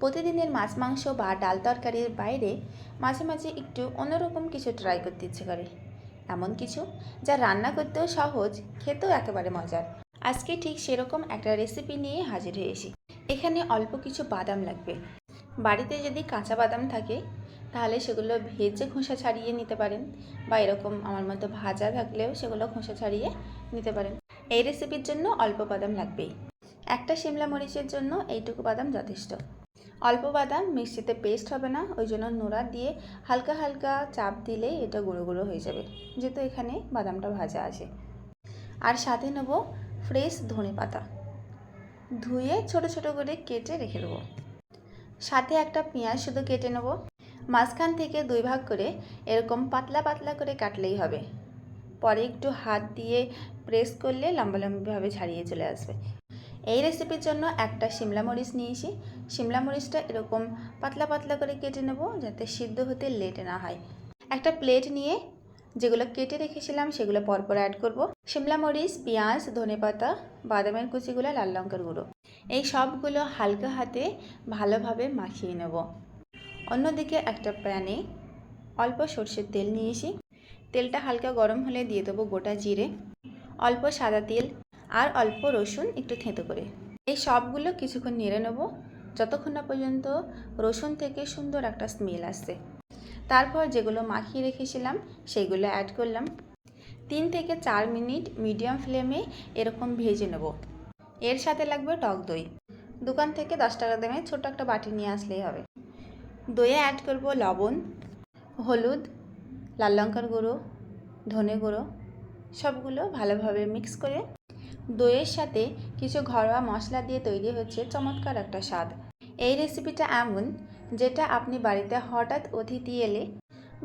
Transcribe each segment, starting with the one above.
প্রতিদিনের মাছ, মাংস বা ডাল তরকারির বাইরে মাঝে মাঝে একটু অন্যরকম কিছু ট্রাই করতে ইচ্ছে করে। এমন কিছু যা রান্না করতেও সহজ, খেতেও একেবারে মজার। আজকে ঠিক সেরকম একটা রেসিপি নিয়ে হাজির হয়েছি এখানে অল্প কিছু বাদাম লাগবে। বাড়িতে যদি কাঁচা বাদাম থাকে, তাহলে সেগুলো ভেজে খোসা ছাড়িয়ে নিতে পারেন বা এরকম আমার মতো ভাজা থাকলেও সেগুলো খোসা ছাড়িয়ে নিতে পারেন। এই রেসিপির জন্য অল্প বাদাম লাগবেই। একটা শিমলা মরিচের জন্য এইটুকু বাদাম যথেষ্ট। অল্প বাদাম মিক্সিতে পেস্ট হবে না ওই জন্য নোড়া দিয়ে হালকা হালকা চাপ দিলেই এটা গুঁড়ো গুঁড়ো হয়ে যাবে। যেহেতু এখানে বাদামটা ভাজা আছে। আর সাথে নেব ফ্রেশ ধনে পাতা। ধুয়ে ছোট ছোট করে কেটে রেখে দেবো। সাথে একটা পেঁয়াজ শুধু কেটে নেব। মাঝখান থেকে দুই ভাগ করে এরকম পাতলা পাতলা করে কাটলেই হবে। পরে একটু হাত দিয়ে প্রেস করলে লম্বা লম্বিভাবে ছাড়িয়ে চলে আসবে। এই রেসিপির জন্য একটা শিমলা মরিচ নিয়েছি। শিমলা মরিচটা এরকম পাতলা পাতলা করে কেটে নেব যাতে সিদ্ধ হতে লেট না হয়। একটা প্লেট নিয়ে যেগুলো কেটে রেখেছিলাম সেগুলো পরপর অ্যাড করব। শিমলা মরিচ, পেঁয়াজ, ধনেপাতা, বাদামের কুচিগুলো, লাল লঙ্কার গুঁড়ো। এই সবগুলো হালকা হাতে ভালোভাবে মাখিয়ে নেব। অন্যদিকে একটা প্যানে অল্প সর্ষের তেল নিয়েছি তেলটা হালকা গরম হলে দিয়ে দেবো গোটা জিরে। অল্প সাদা তেল আর অল্প রসুন একটু থেঁতো করে। এই সবগুলো কিছুক্ষণ নেড়ে নেব। যতক্ষণ না পর্যন্ত রসুন থেকে সুন্দর একটা স্মেল আসছে তারপর যেগুলো মাখিয়ে রেখেছিলাম সেগুলো অ্যাড করলাম। তিন থেকে চার মিনিট মিডিয়াম ফ্লেমে এরকম ভেজে নেব। এর সাথে লাগবে টক দই। দোকান থেকে দশ টাকা দামে ছোট একটা বাটি নিয়ে আসলেই হবে। দইয়ে অ্যাড করব লবণ, হলুদ, লাল লঙ্কার গুঁড়ো, ধনে গুঁড়ো, সবগুলো ভালোভাবে মিক্স করে দইয়ের সাথে কিছু ঘরোয়া মশলা দিয়ে তৈরি হচ্ছে চমৎকার একটা স্বাদ। এই রেসিপিটা এমন যেটা আপনি বাড়িতে হঠাৎ অতিথি এলে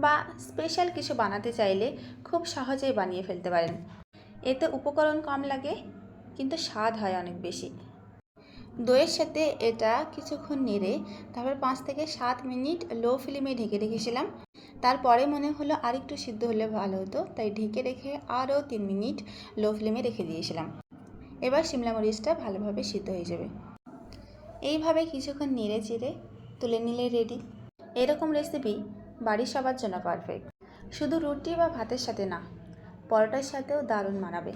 বা স্পেশাল কিছু বানাতে চাইলে খুব সহজেই বানিয়ে ফেলতে পারেন। এতে উপকরণ কম লাগে, কিন্তু স্বাদ হয় অনেক বেশি। দইয়ের সাথে এটা কিছুক্ষণ নেড়ে তারপর পাঁচ থেকে সাত মিনিট লো ফ্লেমে ঢেকে রেখেছিলাম। তারপরে মনে হলো আরেকটু সিদ্ধ হলে ভালো হতো, তাই ঢেকে রেখে আরও তিন মিনিট লো ফ্লেমে রেখে দিয়েছিলাম। এবার শিমলা মরিচটা ভালোভাবে সিদ্ধ হয়ে যাবে। এইভাবে কিছুক্ষণ নেড়ে চেড়ে তুলে নিলে রেডি এরকম রেসিপি বাড়ির সবার জন্য পারফেক্ট শুধু রুটি বা ভাতের সাথে না, পরোটার সাথেও দারুণ মানাবে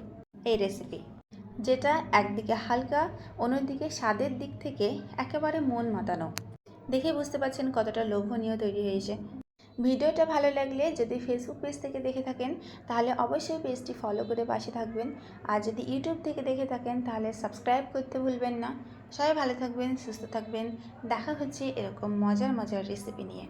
এই রেসিপি যেটা একদিকে হালকা, অন্যদিকে স্বাদের দিক থেকে একেবারে মন মাতানো। দেখে বুঝতে পারছেন কতটা লোভনীয় তৈরি হয়েছে। ভিডিওটা ভালো লাগলে যদি ফেসবুক পেজ থেকে দেখে থাকেন, তাহলে অবশ্যই পেজটি ফলো করে পাশে থাকবেন। আর যদি ইউটিউব থেকে দেখে থাকেন, তাহলে সাবস্ক্রাইব করতে ভুলবেন না। সবাই ভালো থাকবেন, সুস্থ থাকবেন। দেখা হচ্ছে এরকম মজার মজার রেসিপি নিয়ে।